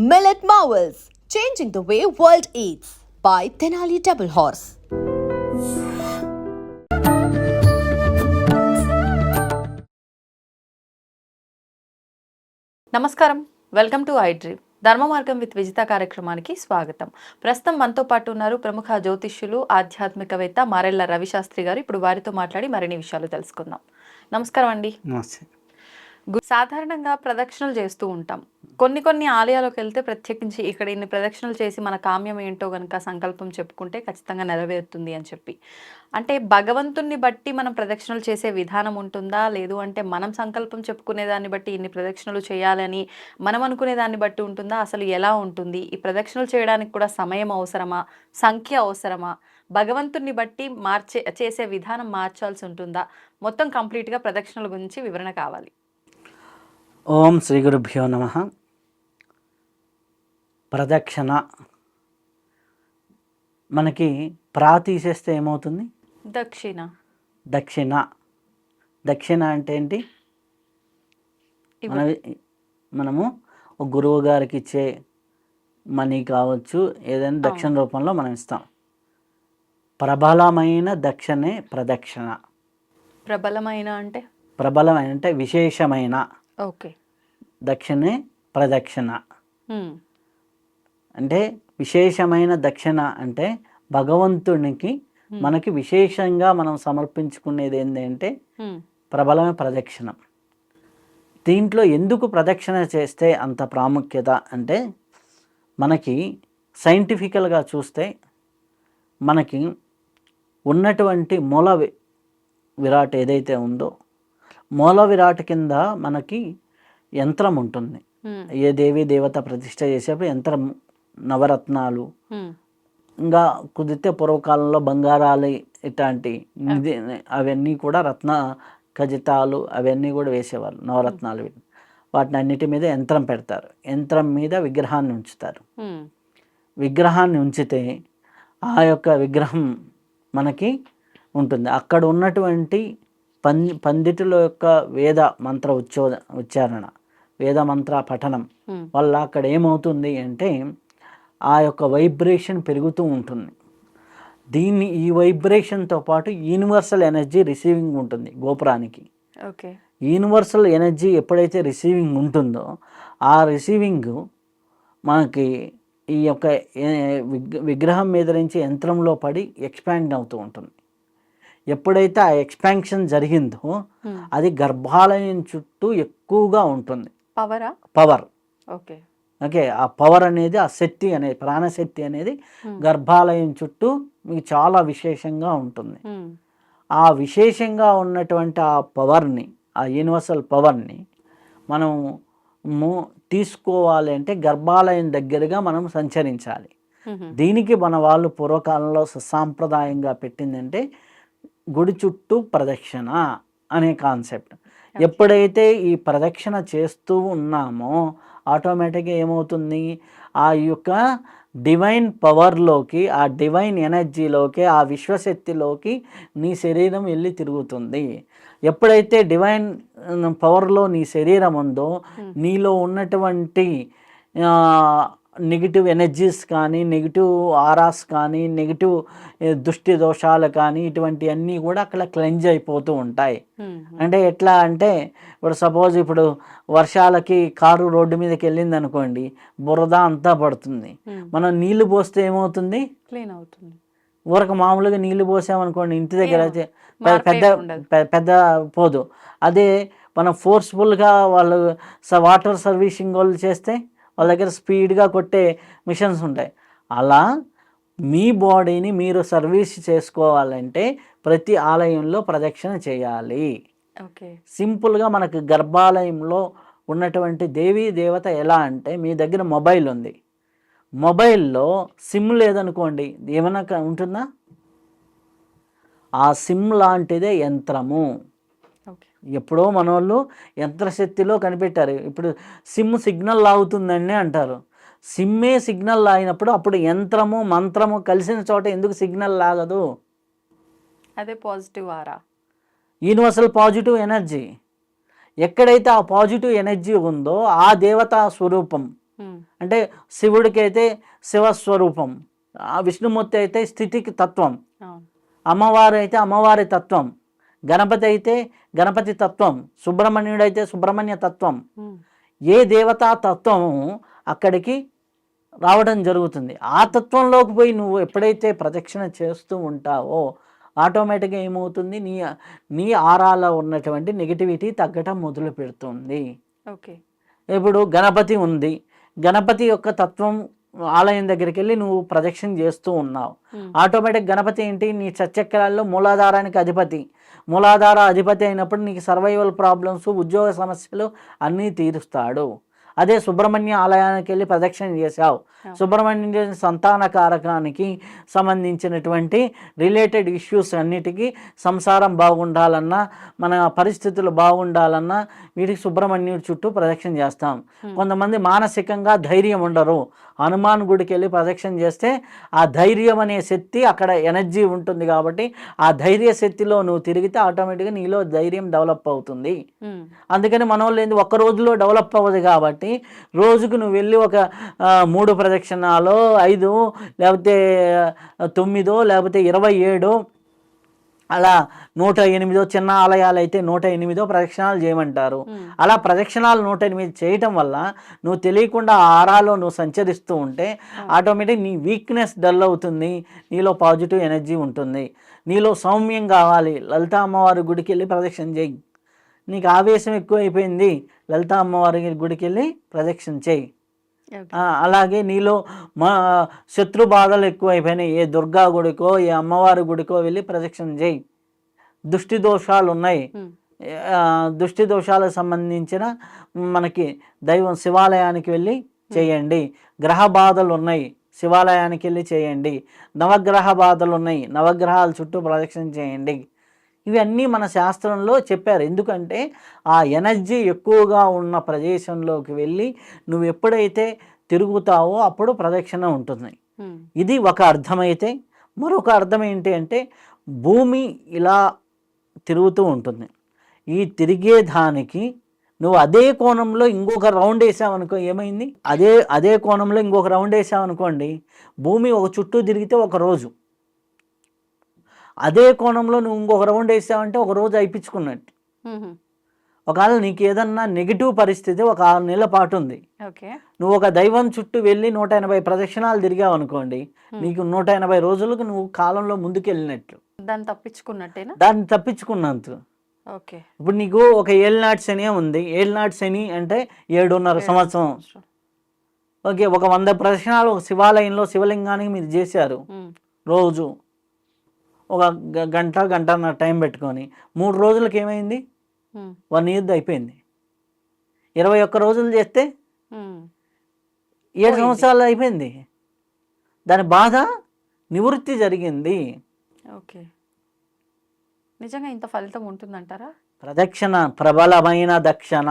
Millet Marvels, changing the way world eats by Tenali Double Horse. నమస్కారం. Welcome to I dream Dharma Margam with Vijitha కార్యక్రమానికి స్వాగతం. ప్రస్తుతం మనతో పాటు ఉన్నారు ప్రముఖ జ్యోతిష్యులు ఆధ్యాత్మికవేత్త మారెళ్ళ రవిశాస్త్రి గారు. ఇప్పుడు వారితో మాట్లాడి మరిన్ని విషయాలు తెలుసుకుందాం. నమస్కారం అండి. నమస్తే. సాధారణంగా ప్రదక్షిణలు చేస్తూ ఉంటాం. కొన్ని కొన్ని ఆలయాలకు వెళ్తే ప్రత్యేకించి ఇక్కడ ఇన్ని ప్రదక్షిణలు చేసి మన కామ్యం ఏంటో కనుక సంకల్పం చెప్పుకుంటే ఖచ్చితంగా నెరవేరుతుంది అని చెప్పి. అంటే భగవంతుణ్ణి బట్టి మనం ప్రదక్షిణలు చేసే విధానం ఉంటుందా? లేదు అంటే మనం సంకల్పం చెప్పుకునే దాన్ని బట్టి ఇన్ని ప్రదక్షిణలు చేయాలని మనం అనుకునే దాన్ని బట్టి ఉంటుందా? అసలు ఎలా ఉంటుంది? ఈ ప్రదక్షిణలు చేయడానికి కూడా సమయం అవసరమా? సంఖ్య అవసరమా? భగవంతుణ్ణి బట్టి మార్చే చేసే విధానం మార్చాల్సి ఉంటుందా? మొత్తం కంప్లీట్గా ప్రదక్షిణల గురించి వివరణ కావాలి. ఓం శ్రీ గురుభ్యో నమ. ప్రదక్షిణ. మనకి ప్రా తీసేస్తే ఏమవుతుంది? దక్షిణ. దక్షిణ. దక్షిణ అంటే ఏంటి? మన మనము ఒక గురువు గారికి ఇచ్చే మనీ కావచ్చు ఏదైనా దక్షిణ రూపంలో మనం ఇస్తాం. ప్రబలమైన దక్షిణే ప్రదక్షిణ. ప్రబలమైన అంటే? ప్రబలమైన అంటే విశేషమైన. ఓకే. దక్షిణే ప్రదక్షిణ. అంటే విశేషమైన దక్షిణ అంటే భగవంతునికి మనకి విశేషంగా మనం సమర్పించుకునేది ఏంటంటే ప్రబలమైన ప్రదక్షిణం. దీంట్లో ఎందుకు ప్రదక్షిణ చేస్తే అంత ప్రాముఖ్యత అంటే మనకి సైంటిఫికల్గా చూస్తే మనకి ఉన్నటువంటి మూల విరాట్ ఏదైతే ఉందో మూల విరాట్ కింద మనకి యంత్రం ఉంటుంది. ఏ దేవి దేవత ప్రతిష్ట చేసేప్పుడు యంత్రం నవరత్నాలు. ఇంకా కుదిరితే పూర్వకాలంలో బంగారాలు ఇట్లాంటి అవన్నీ కూడా రత్న ఖజితాలు అవన్నీ కూడా వేసేవాళ్ళు నవరత్నాలు. వాటిని. అన్నిటి మీద యంత్రం పెడతారు. యంత్రం మీద విగ్రహాన్ని ఉంచుతారు. విగ్రహాన్ని ఉంచితే ఆ యొక్క విగ్రహం మనకి ఉంటుంది. అక్కడ ఉన్నటువంటి పం పండితుల యొక్క వేద మంత్ర ఉచ్చో ఉచ్చారణ వేద మంత్ర పఠనం వల్ల అక్కడ ఏమవుతుంది అంటే ఆ యొక్క వైబ్రేషన్ పెరుగుతూ ఉంటుంది. దీన్ని ఈ వైబ్రేషన్తో పాటు యూనివర్సల్ ఎనర్జీ రిసీవింగ్ ఉంటుంది గోపురానికి. ఓకే. యూనివర్సల్ ఎనర్జీ ఎప్పుడైతే రిసీవింగ్ ఉంటుందో ఆ రిసీవింగ్ మనకి ఈ యొక్క విగ్రహం మీద నుంచి యంత్రంలో పడి ఎక్స్పాండ్ అవుతూ ఉంటుంది. ఎప్పుడైతే ఆ ఎక్స్పాన్షన్ జరిగిందో అది గర్భాలయం చుట్టూ ఎక్కువగా ఉంటుంది. పవరా? పవర్. ఓకే. ఓకే ఆ పవర్ అనేది ఆ శక్తి అనేది ప్రాణశక్తి అనేది గర్భాలయం చుట్టూ మీకు చాలా విశేషంగా ఉంటుంది. ఆ విశేషంగా ఉన్నటువంటి ఆ పవర్ని ఆ యూనివర్సల్ పవర్ని మనం తీసుకోవాలి అంటే గర్భాలయం దగ్గరగా మనం సంచరించాలి. దీనికి మన వాళ్ళు పూర్వకాలంలో సుసాంప్రదాయంగా పెట్టిందంటే గుడి చుట్టూ ప్రదక్షిణ అనే కాన్సెప్ట్. ఎప్పుడైతే ఈ ప్రదక్షిణ చేస్తూ ఉన్నామో ఆటోమేటిక్గా ఏమవుతుంది? ఆ యొక్క డివైన్ పవర్లోకి ఆ డివైన్ ఎనర్జీలోకి ఆ విశ్వశక్తిలోకి నీ శరీరం వెళ్ళి తిరుగుతుంది. ఎప్పుడైతే డివైన్ పవర్లో నీ శరీరం ఉందో నీలో ఉన్నటువంటి నెగిటివ్ ఎనర్జీస్ కానీ నెగిటివ్ ఆరాస్ కానీ నెగిటివ్ దృష్టి దోషాలు కానీ ఇటువంటివన్నీ కూడా అక్కడ క్లెంజ్ అయిపోతూ ఉంటాయి. అంటే ఎట్లా అంటే ఇప్పుడు సపోజ్ ఇప్పుడు వర్షాలకి కారు రోడ్డు మీదకి వెళ్ళింది అనుకోండి బురద అంతా పడుతుంది. మనం నీళ్ళు పోస్తే ఏమవుతుంది? క్లీన్ అవుతుంది. ఊరక మామూలుగా నీళ్ళు పోసామనుకోండి ఇంటి దగ్గర అయితే పెద్ద పెద్ద పోదు. అదే మనం ఫోర్స్ఫుల్గా వాళ్ళు వాటర్ సర్వీసింగ్ వాళ్ళు చేస్తే వాళ్ళ దగ్గర స్పీడ్గా కొట్టే మిషన్స్ ఉంటాయి. అలా మీ బాడీని మీరు సర్వీస్ చేసుకోవాలంటే ప్రతి ఆలయంలో ప్రదక్షిణ చేయాలి. ఓకే. సింపుల్గా మనకు గర్భాలయంలో ఉన్నటువంటి దేవీ దేవత ఎలా అంటే మీ దగ్గర మొబైల్ ఉంది. మొబైల్లో సిమ్ లేదనుకోండి ఏమైనా ఉంటుందా? ఆ సిమ్ లాంటిదే యంత్రము. ఎప్పుడో మన వాళ్ళు యంత్రశక్తిలో కనిపెట్టారు. ఇప్పుడు సిమ్ సిగ్నల్ లాగుతుందని అంటారు. సిమ్మే సిగ్నల్ లాగినప్పుడు అప్పుడు యంత్రము మంత్రము కలిసిన చోట ఎందుకు సిగ్నల్ లాగదు? అదే positive aura universal positive energy. ఎక్కడైతే ఆ పాజిటివ్ ఎనర్జీ ఉందో ఆ దేవతా స్వరూపం. అంటే శివుడికి అయితే శివస్వరూపం. ఆ విష్ణుమూర్తి అయితే స్థితికి తత్వం. అమ్మవారు అయితే అమ్మవారి తత్వం. గణపతి అయితే గణపతి తత్వం సుబ్రహ్మణ్యుడు అయితే సుబ్రహ్మణ్య తత్వం. ఏ దేవతా తత్వము అక్కడికి రావడం జరుగుతుంది. ఆ తత్వంలోకి పోయి నువ్వు ఎప్పుడైతే ప్రదక్షిణ చేస్తూ ఉంటావో ఆటోమేటిక్గా ఏమవుతుంది? నీ నీ ఆరాలో ఉన్నటువంటి నెగిటివిటీ తగ్గటం మొదలు పెడుతుంది. ఓకే. ఇప్పుడు గణపతి ఉంది. గణపతి యొక్క తత్వం ఆలయం దగ్గరికి వెళ్ళి నువ్వు ప్రదక్షిణ చేస్తూ ఉన్నావు. ఆటోమేటిక్ గణపతి ఏంటి? నీ చచ్చక్రాల్లో మూలాధారానికి అధిపతి. మూలాధార అధిపతి అయినప్పుడు నీకు సర్వైవల్ ప్రాబ్లమ్స్ ఉద్యోగ సమస్యలు అన్నీ తీరుస్తాడు అదే సుబ్రహ్మణ్య ఆలయానికి వెళ్ళి ప్రదక్షిణ చేశావు. సుబ్రహ్మణ్య సంతాన కారకానికి సంబంధించినటువంటి రిలేటెడ్ ఇష్యూస్ అన్నిటికీ సంసారం బాగుండాలన్నా మన పరిస్థితులు బాగుండాలన్నా వీటికి సుబ్రహ్మణ్యుడి చుట్టూ ప్రదక్షిణ చేస్తాం. కొంతమంది మానసికంగా ధైర్యం ఉండరు హనుమాన్ గుడికి వెళ్ళి ప్రదక్షిణ చేస్తే ఆ ధైర్యం అనే శక్తి అక్కడ ఎనర్జీ ఉంటుంది కాబట్టి ఆ ధైర్య శక్తిలో నువ్వు తిరిగితే ఆటోమేటిక్గా నీలో ధైర్యం డెవలప్ అవుతుంది. అందుకని మన వాళ్ళు ఏంది ఒక్క రోజులో డెవలప్ అవ్వదు కాబట్టి రోజుకు నువ్వు వెళ్ళి ఒక మూడు ప్రదక్షిణాలు ఐదు లేకపోతే తొమ్మిదో లేకపోతే ఇరవై ఏడు అలా నూట ఎనిమిదో చిన్న ఆలయాలు అయితే నూట ఎనిమిదో ప్రదక్షిణాలు చేయమంటారు. అలా ప్రదక్షిణాలు నూట ఎనిమిది చేయటం వల్ల నువ్వు తెలియకుండా ఆరాలో నువ్వు సంచరిస్తూ ఉంటే ఆటోమేటిక్ నీ వీక్నెస్ డల్ అవుతుంది నీలో పాజిటివ్ ఎనర్జీ ఉంటుంది నీలో సౌమ్యం కావాలి. లలితా అమ్మవారి గుడికి వెళ్ళి ప్రదక్షిణ చేయి. నీకు ఆవేశం ఎక్కువైపోయింది లలితా అమ్మవారి గుడికి వెళ్ళి ప్రదక్షిణ చేయి. అలాగే నీలో మా శత్రు బాధలు ఎక్కువైపోయినాయి. ఏ దుర్గా గుడికో ఏ అమ్మవారి గుడికో వెళ్ళి ప్రదక్షిణ చేయి. దుష్టి దోషాలు ఉన్నాయి దృష్టి దోషాలకు సంబంధించిన మనకి దైవం శివాలయానికి వెళ్ళి చేయండి. గ్రహ బాధలు ఉన్నాయి శివాలయానికి వెళ్ళి చేయండి. నవగ్రహ బాధలు ఉన్నాయి నవగ్రహాల చుట్టూ ప్రదక్షిణ చేయండి. ఇవన్నీ మన శాస్త్రంలో చెప్పారు. ఎందుకంటే ఆ ఎనర్జీ ఎక్కువగా ఉన్న ప్రదేశంలోకి వెళ్ళి నువ్వు ఎప్పుడైతే తిరుగుతావో అప్పుడు ప్రదక్షిణ ఉంటుంది. ఇది ఒక అర్థమైతే మరొక అర్థం ఏంటి అంటే భూమి ఇలా తిరుగుతూ ఉంటుంది. ఈ తిరిగే దానికి నువ్వు అదే కోణంలో ఇంకొక రౌండ్ వేసావనుకో ఏమైంది? అదే అదే కోణంలో ఇంకొక రౌండ్ వేసావనుకోండి భూమి ఒక చుట్టూ తిరిగితే ఒక రోజు. అదే కోణంలో నువ్వు ఇంకొక రౌండ్ వేసావంటే ఒక రోజు అయిపించుకున్నట్టు. ఒకవేళ నీకు ఏదన్నా నెగిటివ్ పరిస్థితి ఒక ఆరు నెలల పాటు ఉంది. ఓకే. నువ్వు ఒక దైవం చుట్టూ వెళ్ళి నూట ఎనభై ప్రదక్షిణాలు తిరిగావు అనుకోండి. నీకు నూట ఎనభై రోజులకు నువ్వు కాలంలో ముందుకెళ్ళినట్లు దాన్ని తప్పించుకున్నట్టేనా? దాన్ని తప్పించుకున్నంత. ఓకే. ఇప్పుడు నీకు ఒక ఏళ్ళనాటి శని ఉంది. ఏళ్ళనాటి శని అంటే ఏడున్నర సంవత్సరం. ఓకే ఒక వంద ప్రదక్షిణాలు ఒక శివాలయంలో శివలింగానికి మీరు చేశారు. రోజు. ఒక గంట గంటన్నర టైం పెట్టుకొని మూడు రోజులకి ఏమైంది? వన్ ఇయర్ అయిపోయింది. ఇరవై ఒక్క రోజులు చేస్తే ఏడు. సంవత్సరాలు అయిపోయింది. దాని బాధ నివృత్తి జరిగింది. ఓకే. నిజంగా ఇంత ఫలితం ఉంటుందంటారా? ప్రదక్షిణ ప్రబలమైన దక్షిణ.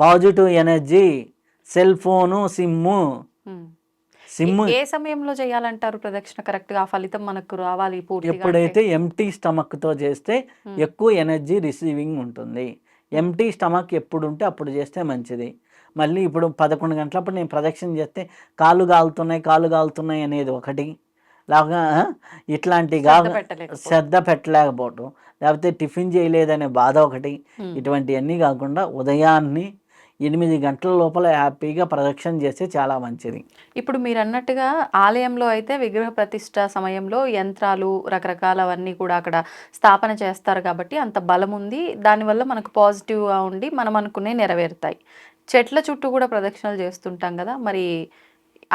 Positive energy cell phone sim. Sim ఏ సమయంలో చేయాలంటారు ప్రదక్షిణ? కరెక్ట్గా ఫలితం మనకు రావాలి పూర్తిగా ఎప్పుడైతే ఎంటీ స్టమక్తో చేస్తే Hmm. ఎక్కువ ఎనర్జీ రిసీవింగ్ ఉంటుంది. ఎంటీ స్టమక్ ఎప్పుడు ఉంటే అప్పుడు చేస్తే మంచిది. మళ్ళీ ఇప్పుడు పదకొండు గంటలప్పుడు నేను ప్రదక్షిణ చేస్తే కాళ్ళు కాలుతున్నాయి కాళ్ళు కాలుతున్నాయి అనేది ఒకటి. లాగా ఇట్లాంటి శ్రద్ధ పెట్టలేకపోవటం లేకపోతే టిఫిన్ చేయలేదనే బాధ ఒకటి. ఇటువంటివన్నీ కాకుండా ఉదయాన్నే ఎనిమిది గంటల లోపల హ్యాపీగా ప్రదక్షిణ చేస్తే చాలా మంచిది. ఇప్పుడు మీరు అన్నట్టుగా ఆలయంలో అయితే విగ్రహ ప్రతిష్ట సమయంలో యంత్రాలు రకరకాలవన్నీ కూడా అక్కడ స్థాపన చేస్తారు కాబట్టి అంత బలం ఉంది. దానివల్ల మనకు పాజిటివ్గా ఉండి మనం అనుకునే నెరవేరుతాయి. చెట్ల చుట్టూ కూడా ప్రదక్షిణలు చేస్తుంటాం కదా మరి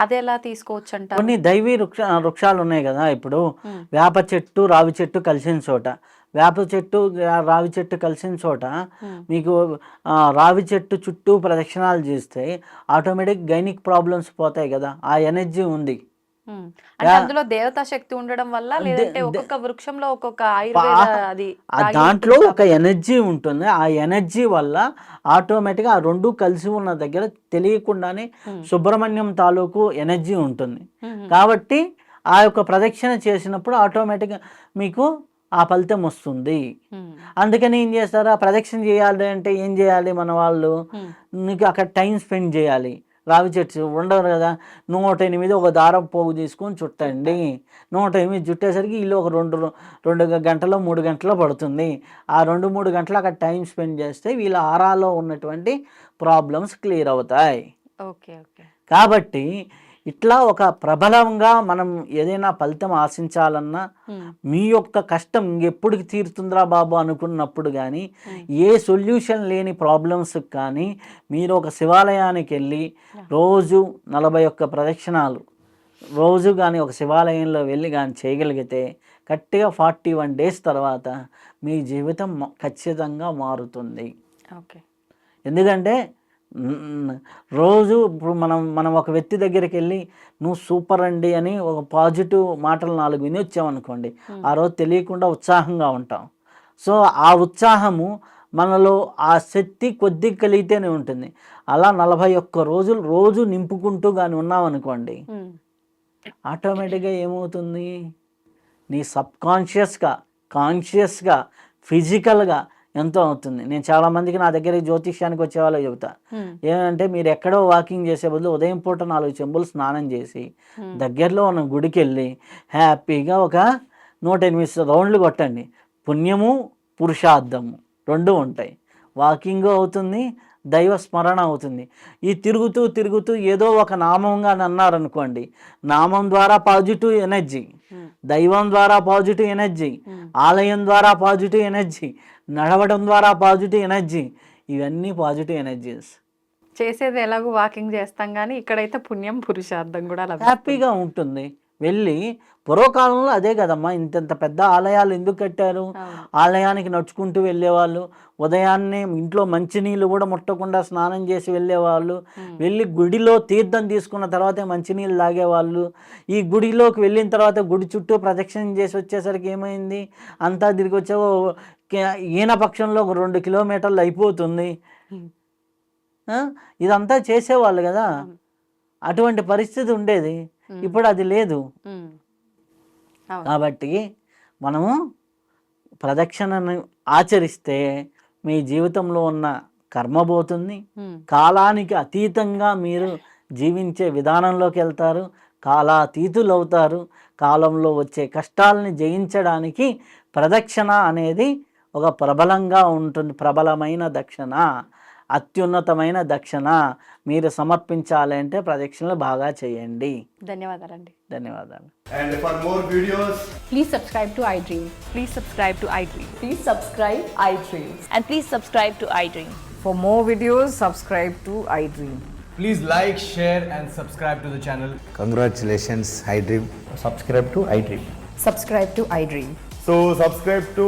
అది ఎలా తీసుకోవచ్చు అంటారు కొన్ని దైవీ వృక్ష వృక్షాలు ఉన్నాయి కదా ఇప్పుడు వేప చెట్టు రావి చెట్టు కలిసిన చోట. వేప చెట్టు రావి చెట్టు కలిసిన చోట మీకు రావి చెట్టు చుట్టూ ప్రదక్షిణాలు చేస్తే ఆటోమేటిక్ గైనిక్ ప్రాబ్లమ్స్ పోతాయి కదా. ఆ ఎనర్జీ ఉంది. అంటే అందులో దేవతా శక్తి ఉండడం వల్ల లేదంటే ఒక్కొక్క వృక్షంలో ఒక్కొక్క అది దాంట్లో ఒక ఎనర్జీ ఉంటుంది. ఆ ఎనర్జీ వల్ల ఆటోమేటిక్గా ఆ రెండు కలిసి ఉన్న దగ్గర తెలియకుండానే సుబ్రహ్మణ్యం తాలూకు ఎనర్జీ ఉంటుంది. కాబట్టి ఆ యొక్క ప్రదక్షిణ చేసినప్పుడు ఆటోమేటిక్గా మీకు ఆ ఫలితం వస్తుంది. అందుకని ఏం చేస్తారు? ఆ ప్రదక్షిణ చేయాలి అంటే ఏం చేయాలి మన వాళ్ళు? నీకు అక్కడ టైం స్పెండ్ చేయాలి. రావి చెట్టు ఉండరు కదా? నూట ఎనిమిది ఒక దారం పోగు తీసుకొని చుట్టండి. నూట ఎనిమిది చుట్టేసరికి ఇల్లు ఒక రెండు రెండు గంటలో మూడు గంటలో పడుతుంది. ఆ రెండు మూడు గంటలు అక్కడ టైం స్పెండ్ చేస్తే వీళ్ళ ఆరాలో ఉన్నటువంటి ప్రాబ్లమ్స్ క్లియర్ అవుతాయి. Okay okay. కాబట్టి ఇట్లా ఒక ప్రబలంగా మనం ఏదైనా ఫలితం ఆశించాలన్నా మీ యొక్క కష్టం ఎప్పటికి తీరుతుందిరా బాబు అనుకున్నప్పుడు కానీ. ఏ సొల్యూషన్ లేని ప్రాబ్లమ్స్ కానీ మీరు ఒక శివాలయానికి వెళ్ళి రోజు నలభై ఒక్క ప్రదక్షిణాలు రోజు కానీ ఒక శివాలయంలో వెళ్ళి కానీ చేయగలిగితే గట్టిగా ఫార్టీ వన్ డేస్ తర్వాత మీ జీవితం ఖచ్చితంగా మారుతుంది. ఓకే. ఎందుకంటే రోజు ఇప్పుడు మనం మనం ఒక వ్యక్తి దగ్గరికి వెళ్ళి నువ్వు సూపర్ అండి అని ఒక పాజిటివ్ మాటలు నాలుగు విని వచ్చామనుకోండి ఆ రోజు తెలియకుండా ఉత్సాహంగా ఉంటాం. సో ఆ ఉత్సాహము మనలో ఆ శక్తి కొద్ది కలిగితేనే ఉంటుంది. అలా నలభై ఒక్క రోజులు రోజు నింపుకుంటూ కానీ ఉన్నామనుకోండి ఆటోమేటిక్గా ఏమవుతుంది? నీ సబ్కాన్షియస్గా కాన్షియస్గా ఫిజికల్గా ఎంతో అవుతుంది. నేను చాలామందికి నా దగ్గర జ్యోతిష్యానికి వచ్చే వాళ్ళు చెబుతా ఏమంటే మీరు ఎక్కడో వాకింగ్ చేసే బదులు ఉదయం పూట నాలుగు చెంబులు స్నానం చేసి. దగ్గరలో ఉన్న గుడికి వెళ్ళి హ్యాపీగా ఒక నూట ఎనిమిది రౌండ్లు కొట్టండి. పుణ్యము పురుషార్థము రెండు ఉంటాయి. వాకింగ్ అవుతుంది దైవ స్మరణ అవుతుంది. ఈ తిరుగుతూ తిరుగుతూ ఏదో ఒక నామంగా అన్నారనుకోండి నామం ద్వారా పాజిటివ్ ఎనర్జీ దైవం ద్వారా పాజిటివ్ ఎనర్జీ ఆలయం ద్వారా పాజిటివ్ ఎనర్జీ నడవడం ద్వారా పాజిటివ్ ఎనర్జీ ఇవన్నీ పాజిటివ్ ఎనర్జీస్. చేసేది ఎలాగో వాకింగ్ చేస్తాం కానీ ఇక్కడైతే పుణ్యం పురుషార్థం కూడా హ్యాపీగా ఉంటుంది. వెళ్ళి పూర్వకాలంలో అదే కదమ్మా ఇంతంత పెద్ద ఆలయాలు ఎందుకు కట్టారు. ఆలయానికి నడుచుకుంటూ వెళ్ళేవాళ్ళు ఉదయాన్నే ఇంట్లో మంచినీళ్ళు కూడా ముట్టకుండా స్నానం చేసి వెళ్ళేవాళ్ళు. వెళ్ళి గుడిలో తీర్థం తీసుకున్న తర్వాతే మంచినీళ్ళు తాగేవాళ్ళు ఈ గుడిలోకి వెళ్ళిన తర్వాత గుడి చుట్టూ ప్రదక్షిణ చేసి వచ్చేసరికి ఏమైంది అంతా తిరిగి వచ్చే ఈయన పక్షంలో ఒక రెండు కిలోమీటర్లు అయిపోతుంది? ఇదంతా చేసేవాళ్ళు కదా. అటువంటి పరిస్థితి ఉండేది ఇప్పుడు అది లేదు. కాబట్టి మనము ప్రదక్షిణను ఆచరిస్తే మీ జీవితంలో ఉన్న కర్మ పోతుంది. కాలానికి అతీతంగా మీరు జీవించే విధానంలోకి వెళ్తారు. కాలాతీతులు అవుతారు. కాలంలో వచ్చే కష్టాలని జయించడానికి ప్రదక్షిణ అనేది ఒక ప్రబలంగా ఉంటుంది. ప్రబలమైన దక్షిణ. అత్యున్నతమైన దక్షిణ మీరు సమర్పించాలంటే ప్రదక్షిణలు బాగా చేయండి. ధన్యవాదాలండి. ధన్యవాదాలు. And for more videos please subscribe to iDream please subscribe to iDream please subscribe iDream and please subscribe to iDream for more videos subscribe to iDream please like share and subscribe to the channel congratulations iDream subscribe to iDream subscribe to iDream so subscribe to